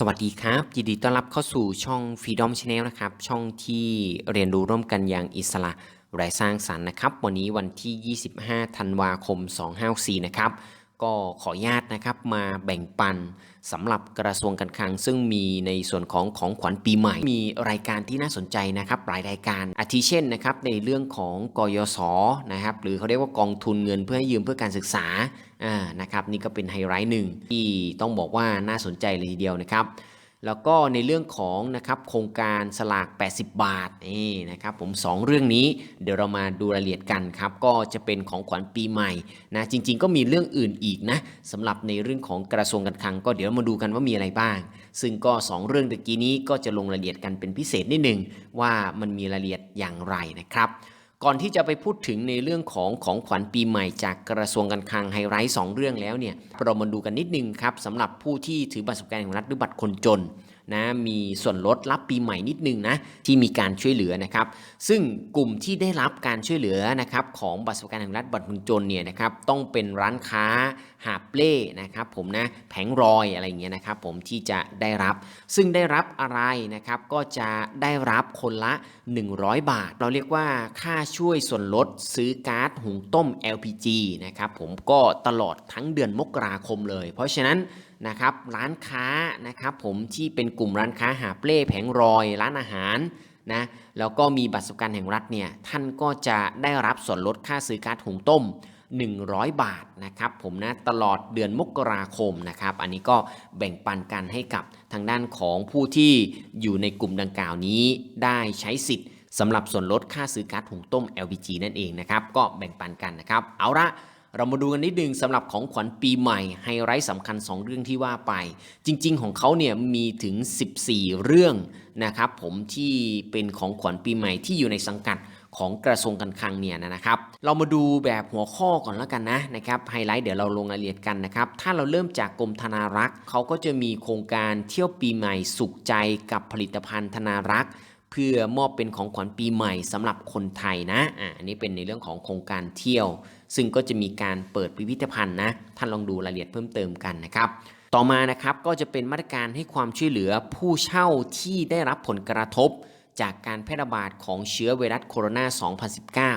สวัสดีครับ ยินดีต้อนรับเข้าสู่ช่อง Freedom Channel นะครับ ช่องที่เรียนรู้ร่วมกันอย่างอิสระไร้สร้างสรรค์นะครับ วันนี้วันที่ 25 ธันวาคม 254 นะครับ ก็ขออนุญาตนะครับมาแบ่งปันสำหรับกระทรวงการคลัง ซึ่งมีในส่วนของของขวัญปีใหม่ มีรายการที่น่าสนใจนะครับหลายรายการอาทิเช่นนะครับในเรื่องของกยศนะครับหรือเขาเรียกว่ากองทุนเงินเพื่อให้ยืมเพื่อการศึกษาอ่านะครับนี่ก็เป็นไฮไลท์หนึ่งที่ต้องบอกว่าน่าสนใจเลยทีเดียวนะครับ แล้วก็ในเรื่องของนะครับโครงการสลาก 80 บาทนี่นะครับผม 2 เรื่องนี้เดี๋ยวเรามาดูรายละเอียดกันครับ ก็จะเป็นของขวัญปีใหม่นะจริง ๆ ก็มีเรื่องอื่นอีกนะสำหรับในเรื่องของกระทรวงการคลัง ก็เดี๋ยวมาดูกันว่ามีอะไรบ้าง ซึ่งก็ 2 เรื่องตะกี้นี้ก็จะลงรายละเอียดกันเป็นพิเศษนิดหนึ่งว่ามันมีรายละเอียดอย่างไรนะครับ ก่อนที่จะไปพูดถึงในเรื่องของของขวัญปีใหม่จากกระทรวงการคลังไฮไลท์สองเรื่องแล้วเนี่ยเรามาดูกันนิดนึงครับสำหรับผู้ที่ถือบัตรสวัสดิการแห่งรัฐหรือบัตรคนจน นะมีส่วนลดรับปีใหม่นิดนึงนะที่มีการช่วยเหลือนะครับ ซึ่งกลุ่มที่ได้รับการช่วยเหลือนะครับของบัตรสวัสดิการแห่งรัฐบัตรคนจนเนี่ยนะครับต้องเป็นร้านค้าหาบเล่นะครับผมนะแผงรอยอะไรเงี้ยนะครับผมที่จะได้รับ ซึ่งได้รับอะไรนะครับก็จะได้รับคนละ 100 บาท เราเรียกว่าค่าช่วยส่วนลดซื้อก๊าซหุงต้ม LPG นะครับผมก็ตลอดทั้งเดือนมกราคมเลย เพราะฉะนั้น นะครับร้านค้านะครับผมที่เป็นกลุ่มร้านค้าหาบเล่แผงรอยร้านอาหารนะแล้วก็มีบัตรสวัสดิการแห่งรัฐเนี่ยท่านก็จะได้รับส่วนลดค่าซื้อก๊าซหุงต้ม 100 บาทนะครับผมนะตลอดเดือนมกราคมนะครับอันนี้ก็แบ่งปันกันให้กับทางด้านของผู้ที่อยู่ในกลุ่มดังกล่าวนี้ได้ใช้สิทธิ์สำหรับส่วนลดค่าซื้อก๊าซหุงต้ม LPG นั่นเองนะครับก็แบ่งปันกันนะครับเอาละ เรามาดูกันนิดนึงสำหรับของขวัญปีใหม่ไฮไลท์สำคัญ 2 เรื่องที่ว่าไป จริง ๆ ของเขาเนี่ยมีถึง 14 เรื่องนะครับผมที่เป็นของขวัญปีใหม่ที่อยู่ในสังกัดของกระทรวงการคลังเนี่ยนะครับ เรามาดูแบบหัวข้อก่อนแล้วกันนะนะครับไฮไลท์เดี๋ยวเราลงรายละเอียดกันนะครับ ถ้าเราเริ่มจากกรมธนารักษ์เขาก็จะมีโครงการเที่ยวปีใหม่สุขใจกับผลิตภัณฑ์ธนารักษ์ เพื่อมอบเป็นของขวัญปีใหม่สำหรับคนไทยนะอ่าอันนี้เป็นในเรื่องของโครงการเที่ยว ซึ่งก็จะมีการเปิดพิพิธภัณฑ์นะท่านลองดูรายละเอียดเพิ่มเติมกันนะครับต่อมานะครับก็จะเป็นมาตรการให้ความช่วยเหลือผู้เช่าที่ได้รับผลกระทบ จากการแพร่ระบาดของเชื้อไวรัสโคโรนา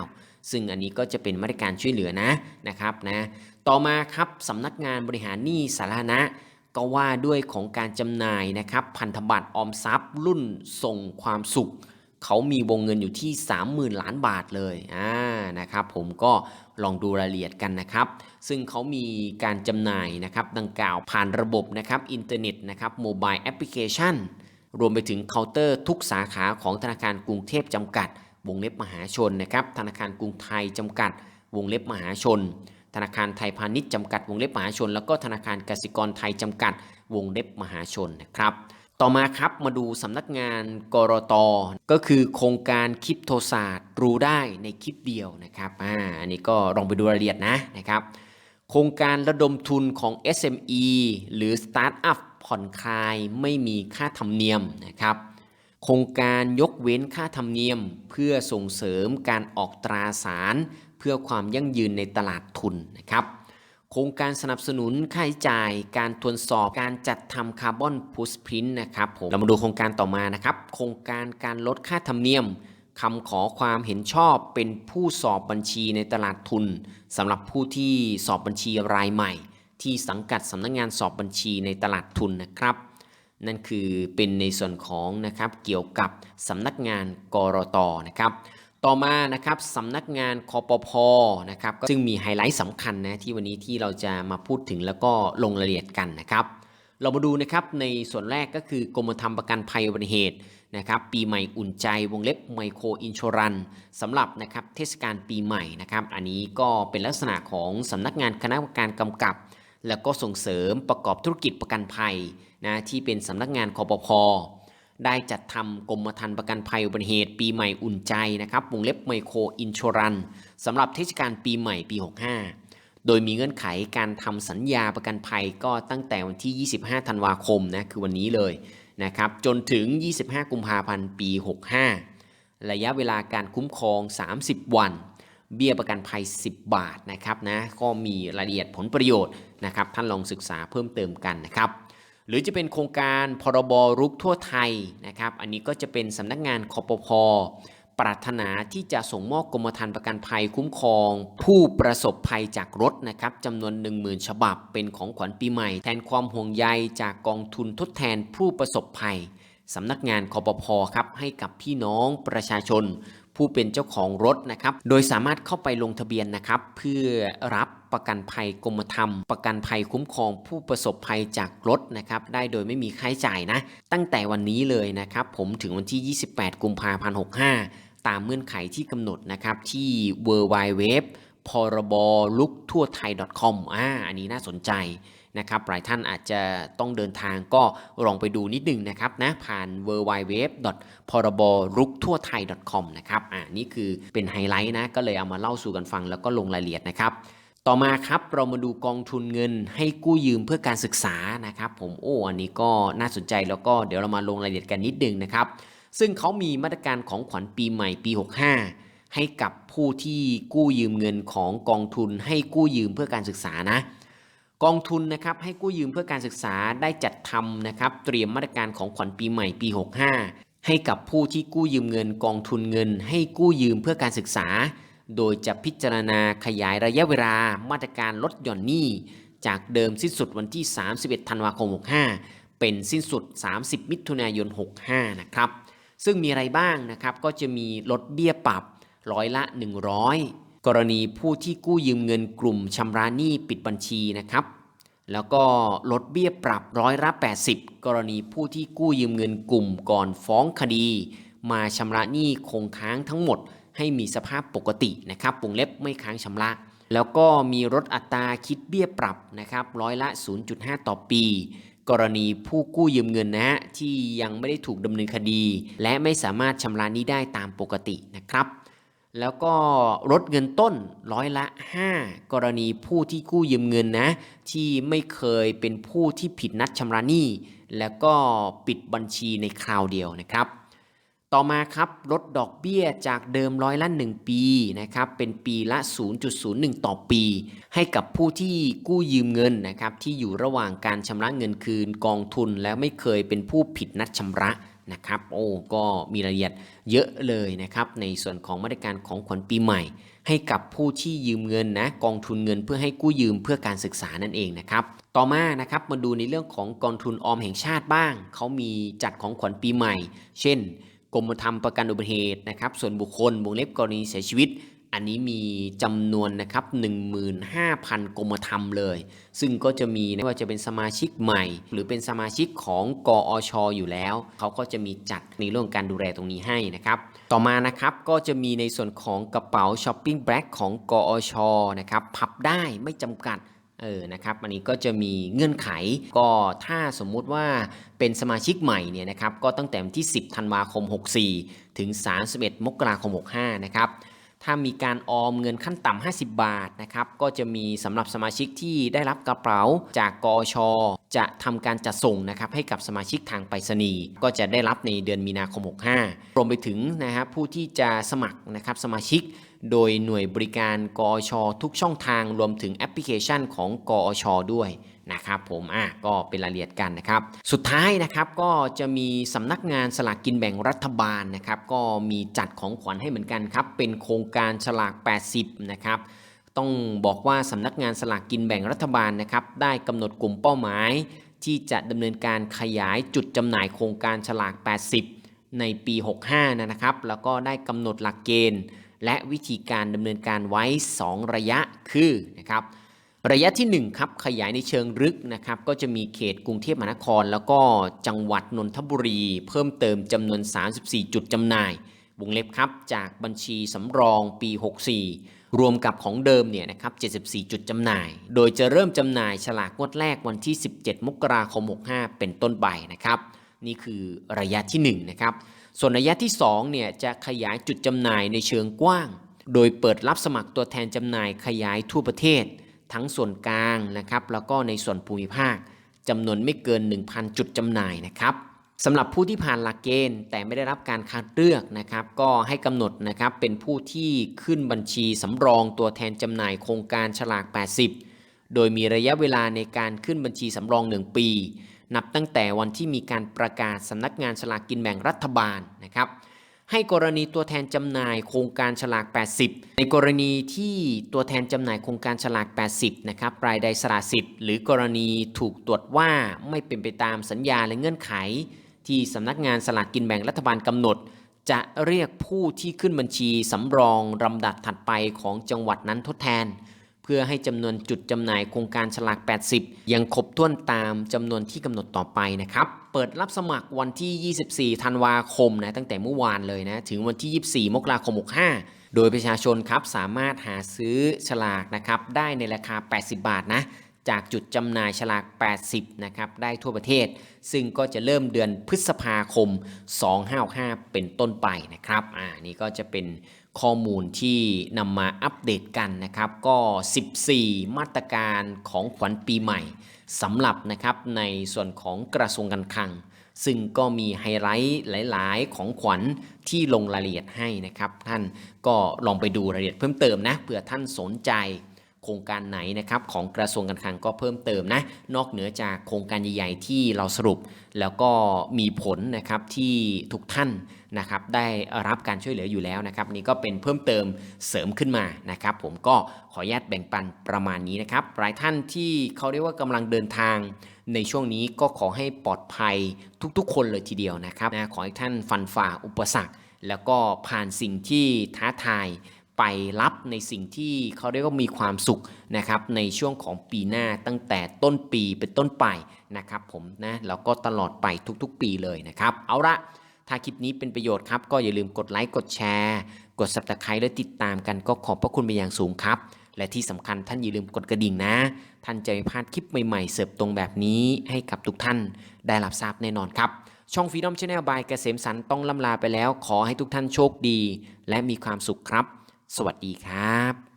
2019 ซึ่งอันนี้ก็จะเป็นมาตรการช่วยเหลือนะนะครับนะต่อมาครับสำนักงานบริหารหนี้สาธารณะ ก็ว่าด้วยของการจำหน่ายนะครับพันธบัตรออมทรัพย์รุ่นส่งความสุข เขามีวงเงินอยู่ที่ 30,000 ล้านบาทเลยอ่านะครับผมก็ลองดูรายละเอียดกันนะครับ ซึ่งเขามีการจำหน่ายนะครับดังกล่าวผ่านระบบนะครับอินเทอร์เน็ตนะครับโมบายแอปพลิเคชันรวมไปถึงเคาน์เตอร์ทุกสาขาของธนาคารกรุงเทพจำกัด วงเล็บมหาชนนะครับธนาคารกรุงไทยจำกัด วงเล็บมหาชน ธนาคารไทยพาณิชย์จำกัดวงเล็บมหาชน แล้วก็ธนาคารกสิกรไทยจำกัดวงเล็บมหาชนนะครับต่อมาครับมาดูสำนักงานกรตก็คือโครงการคริปโตศาสตร์รู้ได้ในคลิปเดียวนะครับอ่าอันนี้ก็ลองไปดูรายละเอียดนะนะครับโครงการระดมทุนของ SME หรือ Startup ผ่อนคลายไม่มีค่าธรรมเนียมนะครับโครงการยกเว้นค่าธรรมเนียม เพื่อส่งเสริมการออกตราสาร เพื่อความยั่งยืนในตลาดทุนนะครับ โครงการสนับสนุนค่าใช้จ่าย การตรวจสอบการจัดทำคาร์บอนพุสพินนะครับผมเรามาดูโครงการต่อมานะครับ โครงการการลดค่าธรรมเนียมคำขอความเห็นชอบเป็นผู้สอบบัญชีในตลาดทุนสำหรับผู้ที่สอบบัญชีรายใหม่ ที่สังกัดสำนักงงานสอบบัญชีในตลาดทุนนะครับ นั่นคือเป็นในส่วนของนะครับเกี่ยวกับสำนักงานกรตนะครับ ต่อมานะครับสำนักงานคอปพนะครับซึ่งมีไฮไลท์สำคัญนะที่วันนี้ที่เราจะมาพูดถึงแล้วก็ลงรายละเอียดกันนะครับ เรามาดูนะครับในส่วนแรกก็คือกรมธรรม์ประกันภัยอุบัติเหตุนะครับปีใหม่อุ่นใจวงเล็บไมโครอินช r รันสำหรับนะครับเทศกาลปีใหม่นะครับ อันนี้ก็เป็นลักษณะของสำนักงานคณะกรรมการกำกับ แล้วก็ส่งเสริมประกอบธุรกิจประกันภัยนะที่เป็นสำนักงานคอปพ ได้จัดทำกรมธรรม์ประกันภัยอุบัติเหตุปีใหม่อุ่นใจนะครับวงเล็บไมโครอินช r รันสำหรับเทศกาลปีใหม่ปี 65 โดยมีเงื่อนไขการทำสัญญาประกันภัยก็ตั้งแต่วันที่ 25 ธันวาคมนะคือวันนี้เลยนะครับจนถึง 25 กุมภาพันธ์ปี 65 ระยะเวลาการคุ้มครอง 30 วัน เบี้ยประกันภัย 10 บาทนะครับนะก็มีรายละเอียดผลประโยชน์นะครับท่านลองศึกษาเพิ่มเติมกันนะครับ หรือจะเป็นโครงการพรบรุกทั่วไทยนะครับ อันนี้ก็จะเป็นสำนักงานคอปพปรารถนาที่จะส่งมอบกรมธรรม์ประกันภัยคุ้มครอง ผู้ประสบภัยจากรถนะครับจำนวน 10,000 ฉบับเป็นของขวัญปีใหม่ แทนความห่วงใยจากกองทุนทดแทนผู้ประสบภัยสำนักงานคอปพครับให้กับพี่น้องประชาชน ผู้เป็นเจ้าของรถนะครับ โดยสามารถเข้าไปลงทะเบียนนะครับ เพื่อรับประกันภัยกรมธรรม์ประกันภัยคุ้มครองผู้ประสบภัยจากรถนะครับ ได้โดยไม่มีค่าใช้จ่ายนะ ตั้งแต่วันนี้เลยนะครับ ผมถึงวันที่ 28 กุมภาพันธ์65 ตามเงื่อนไขที่กำหนดนะครับ ที่ w w w พรบลุกทั่วไทย .com อ่าอันนี้น่าสนใจ นะครับหลายท่านอาจจะต้องเดินทางก็ลองไปดูนิดนึงนะครับนะผ่าน w w w พรบรุกทั่วไทย .com นะครับอ่านี่คือเป็นไฮไลท์นะก็เลยเอามาเล่าสู่กันฟังแล้วก็ลงรายละเอียดนะครับต่อมาครับเรามาดูกองทุนเงินให้กู้ยืมเพื่อการศึกษานะครับผมโอ้อันนี้ก็น่าสนใจแล้วก็เดี๋ยวเรามาลงรายละเอียดกันนิดนึงนะครับ ซึ่งเขามีมาตรการของขวัญปีใหม่ปี 65 ให้กับผู้ที่กู้ยืมเงินของกองทุนให้กู้ยืมเพื่อการศึกษานะ กองทุนนะครับให้กู้ยืมเพื่อการศึกษาได้จัดทำนะครับเตรียมมาตรการของขวัญปีใหม่ปี 65 ให้กับผู้ที่กู้ยืมเงินกองทุนเงิน ให้กู้ยืมเพื่อการศึกษา โดยจะพิจารณาขยายระยะเวลามาตรการลดหย่อนหนี้ จากเดิมสิ้นสุดวันที่ 31 ธันวาคม 65 เป็นสิ้นสุด 30 มิถุนายน 65 นะครับ ซึ่งมีอะไรบ้างนะครับก็จะมีลดเบี้ยปรับร้อยละ 100 กรณีผู้ที่กู้ยืมเงินกลุ่มชำระหนี้ปิดบัญชีนะครับ แล้วก็ลดเบี้ยปรับร้อยละ80 กรณีผู้ที่กู้ยืมเงินกลุ่มก่อนฟ้องคดี มาชำระหนี้คงค้างทั้งหมด ให้มีสภาพปกตินะครับวงเล็บไม่ค้างชำระ แล้วก็มีลดอัตราคิดเบี้ยปรับนะครับร้อยละ 0.5 ต่อปีกรณีผู้กู้ยืมเงินนะฮะที่ยังไม่ได้ถูกดำเนินคดี และไม่สามารถชำระหนี้ได้ตามปกตินะครับ แล้วก็ลดเงินต้นร้อยละ 5 กรณีผู้ที่กู้ยืมเงินนะ ที่ไม่เคยเป็นผู้ที่ผิดนัดชำระหนี้ แล้วก็ปิดบัญชีในคราวเดียวนะครับ ต่อมาครับลดดอกเบี้ยจากเดิมร้อยละ 1 ปีนะครับเป็นปีละ 0.01 ต่อปี ให้กับผู้ที่กู้ยืมเงินนะครับที่อยู่ระหว่างการชำระเงินคืนกองทุน และไม่เคยเป็นผู้ผิดนัดชำระ นะครับโอ้ก็มีรายละเอียดเยอะเลยนะครับในส่วนของมาตรการของขวัญปีใหม่ ให้กับผู้ที่ยืมเงินนะกองทุนเงินเพื่อให้กู้ยืมเพื่อการศึกษานั่นเองนะครับต่อมานะครับมาดูในเรื่องของกองทุนออมแห่งชาติบ้าง เขามีจัดของขวัญปีใหม่ เช่น กรมธรรม์ประกันอุบัติเหตุนะครับส่วนบุคคลวงเล็บกรณีเสียชีวิต อันนี้มีจำนวนนะครับ15,000 กรมธรรมเลย ซึ่งก็จะมีไม่ว่าจะเป็นสมาชิกใหม่ หรือเป็นสมาชิกของกอชอยู่แล้ว เขาก็จะมีจัดในเรื่องการดูแลตรงนี้ให้นะครับ ต่อมานะครับก็จะมีในส่วนของกระเป๋าช้อปปิ้งแบล็กของกอชนะครับพับได้ไม่จำกัดเออ นะครับ อันนี้ก็จะมีเงื่อนไข ก็ถ้าสมมุติว่าเป็นสมาชิกใหม่เนี่ยนะครับ ก็ตั้งแต่วันที่ 10 ธันวาคม 64 ถึง 31 มกราคม 65 นะครับ ถ้ามีการออมเงินขั้นต่ำ 50 บาทนะครับ ก็จะมีสำหรับสมาชิกที่ได้รับกระเป๋าจากกอชจะทำการจัดส่งนะครับให้กับสมาชิกทางไปรษณีย์ก็จะได้รับในเดือนมีนาคม 65 รวมไปถึงนะครับผู้ที่จะสมัครนะครับสมาชิก โดยหน่วยบริการกอชทุกช่องทางรวมถึงแอปพลิเคชันของกอชด้วย นะครับผมอะก็เป็นรายละเอียดกันนะครับ สุดท้ายนะครับก็จะมีสำนักงานสลากกินแบ่งรัฐบาลนะครับ ก็มีจัดของขวัญให้เหมือนกันครับ เป็นโครงการฉลาก 80 นะครับต้องบอกว่าสำนักงานสลากกินแบ่งรัฐบาลนะครับ ได้กำหนดกลุ่มเป้าหมาย ที่จะดำเนินการขยายจุดจำหน่ายโครงการฉลาก 80 ในปี 65 นะครับ แล้วก็ได้กำหนดหลักเกณฑ์ และวิธีการดำเนินการไว้ 2 ระยะคือนะครับ ระยะที่ 1 ครับ ขยายในเชิงลึกนะครับ ก็จะมีเขตกรุงเทพมหานคร แล้วก็จังหวัดนนทบุรี เพิ่มเติมจำนวน 34 จุดจำหน่าย วงเล็บครับจากบัญชีสำรองปี 64 รวมกับของเดิมเนี่ยนะครับ 74 จุดจำหน่าย โดยจะเริ่มจำหน่ายฉลากงวดแรกวันที่ 17 มกราคม 65 เป็นต้นไปนะครับ นี่คือระยะที่ 1 นะครับ ส่วนระยะที่ 2 เนี่ยจะขยายจุดจำหน่ายในเชิงกว้าง โดยเปิดรับสมัครตัวแทนจำหน่ายขยายทั่วประเทศ ทั้งส่วนกลางนะครับแล้วก็ในส่วนภูมิภาคจำนวนไม่เกิน 1,000 จุดจำหน่ายนะครับสำหรับผู้ที่ผ่านหลักเกณฑ์ แต่ไม่ได้รับการคัดเลือกนะครับ ก็ให้กำหนดนะครับเป็นผู้ที่ขึ้นบัญชีสำรองตัวแทนจำหน่ายโครงการฉลาก 80 โดยมีระยะเวลาในการขึ้นบัญชีสำรอง 1 ปี นับตั้งแต่วันที่มีการประกาศสำนักงานฉลากกินแบ่งรัฐบาลนะครับ ให้กรณีตัวแทนจำหน่ายโครงการฉลาก 80 ในกรณีที่ตัวแทนจำหน่ายโครงการฉลาก 80 นะครับรายใดสละสิทธิ์หรือกรณีถูกตรวจว่าไม่เป็นไปตามสัญญาและเงื่อนไข ที่สำนักงานสลากกินแบ่งรัฐบาลกำหนด จะเรียกผู้ที่ขึ้นบัญชีสำรองลำดับถัดไปของจังหวัดนั้นทดแทน พื่อให้จำนวนจุดจำหน่ายโครงการฉลาก 80 ยังครบถ้วนตามจำนวนที่กำหนดต่อไปนะครับ เปิดรับสมัครวันที่ 24 ธันวาคมนะตั้งแต่เมื่อวานเลยนะ ถึงวันที่ 24 มกราคม 65 โดยประชาชนครับสามารถหาซื้อฉลากนะครับได้ในราคา 80 บาทนะจากจุดจำหน่ายฉลาก 80 นะครับ ได้ทั่วประเทศ ซึ่งก็จะเริ่มเดือนพฤษภาคม 255 เป็นต้นไปนะครับ อ่า นี่ก็จะเป็น ข้อมูลที่นำมาอัปเดตกันนะครับก็ 14 มาตรการของขวัญปีใหม่สำหรับนะครับในส่วนของกระทรวงการคลัง ซึ่งก็มีไฮไลท์หลาย ๆ ของขวัญที่ลงรายละเอียดให้นะครับ ท่านก็ลองไปดูรายละเอียดเพิ่มเติมนะเผื่อท่านสนใจ โครงการไหนนะครับของกระทรวงการคลังก็เพิ่มเติมนะนอกเหนือจากโครงการใหญ่ๆที่เราสรุป แล้วก็มีผลนะครับที่ทุกท่านนะครับได้รับการช่วยเหลืออยู่แล้วนะครับนี่ก็เป็นเพิ่มเติมเสริมขึ้นมานะครับ ผมก็ขออนุญาตแบ่งปันประมาณนี้นะครับหลายท่านที่เขาเรียกว่ากำลังเดินทาง ในช่วงนี้ก็ขอให้ปลอดภัยทุกๆ คนเลยทีเดียวนะครับนะขอให้ท่านฟันฝ่าอุปสรรค แล้วก็ผ่านสิ่งที่ท้าทาย ไปรับในสิ่งที่เขาเรียกว่ามีความสุขนะครับในช่วงของปีหน้าตั้งแต่ต้นปีเป็นต้นไปนะครับผมนะแล้วก็ตลอดไปทุกๆ ปีเลยนะครับเอาละถ้าคลิปนี้เป็นประโยชน์ครับก็อย่าลืมกดไลค์กดแชร์ กด subscribe และติดตามกันก็ขอบพระคุณเป็นอย่างสูงครับ และที่สำคัญท่านอย่าลืมกดกระดิ่งนะ ท่านจะไม่พลาดคลิปใหม่ๆ เสิร์ฟตรงแบบนี้ให้กับทุกท่านได้รับทราบแน่นอนครับช่อง Freedom Channel by เกษมสันต์ต้องล่ำลาไปแล้ว ขอให้ทุกท่านโชคดี และมีความสุขครับ สวัสดีครับ